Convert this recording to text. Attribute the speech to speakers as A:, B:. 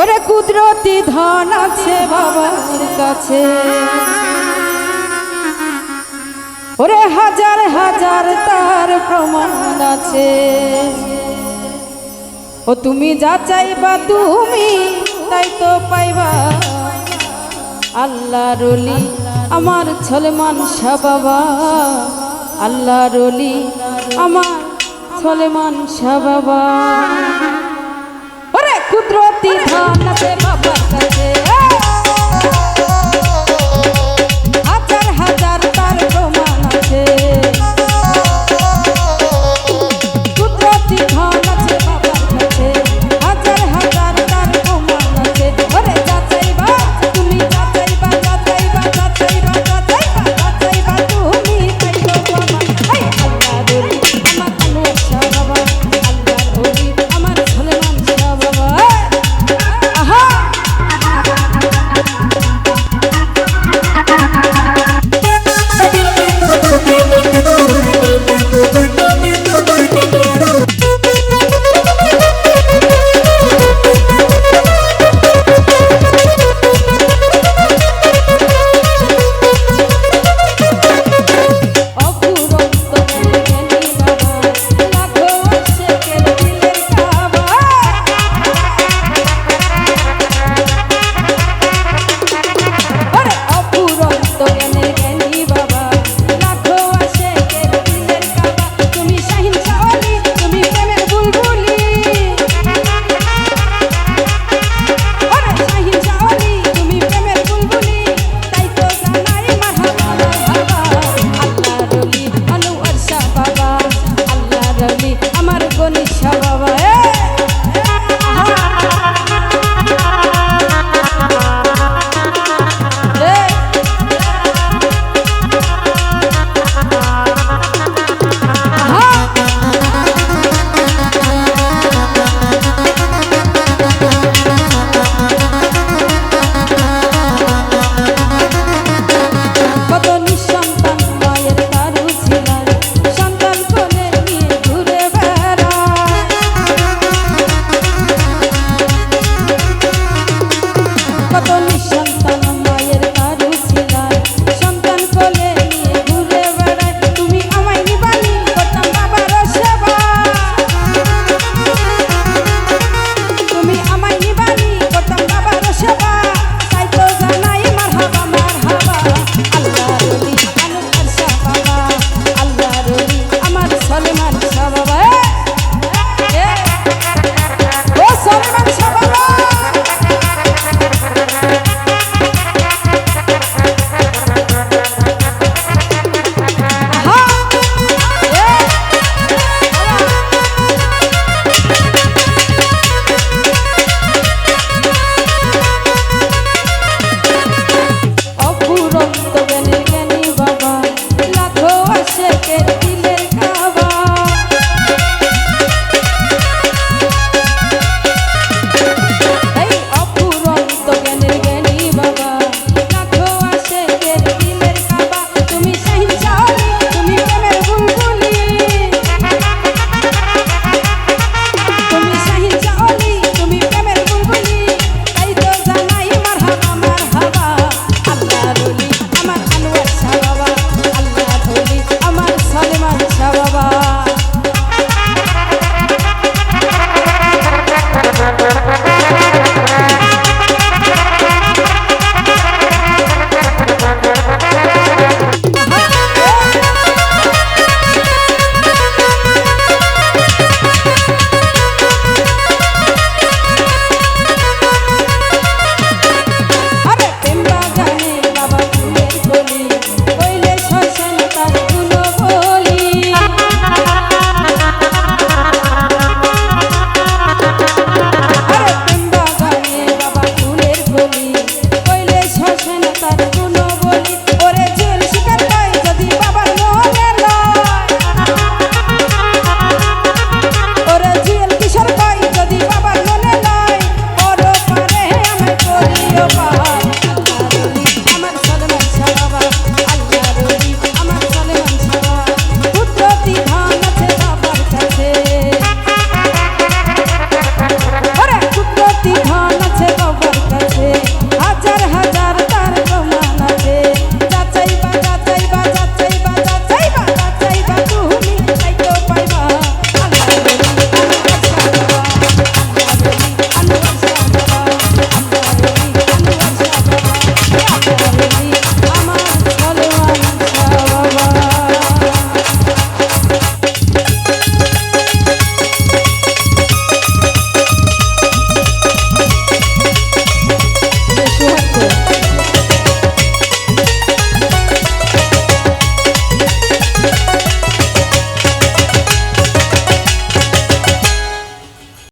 A: ওরে কুদরতি ধন আছে বাবার কাছে। ওরে হাজার হাজার তার প্রমাণ আছে। ও তুমি যা চাইবা তুমি, তাই তো পাইবা। আল্লাহ রলি আমার ছলেমান শাহ বাবা। আল্লাহ রলি আমার ছলেমান শাহ বাবা।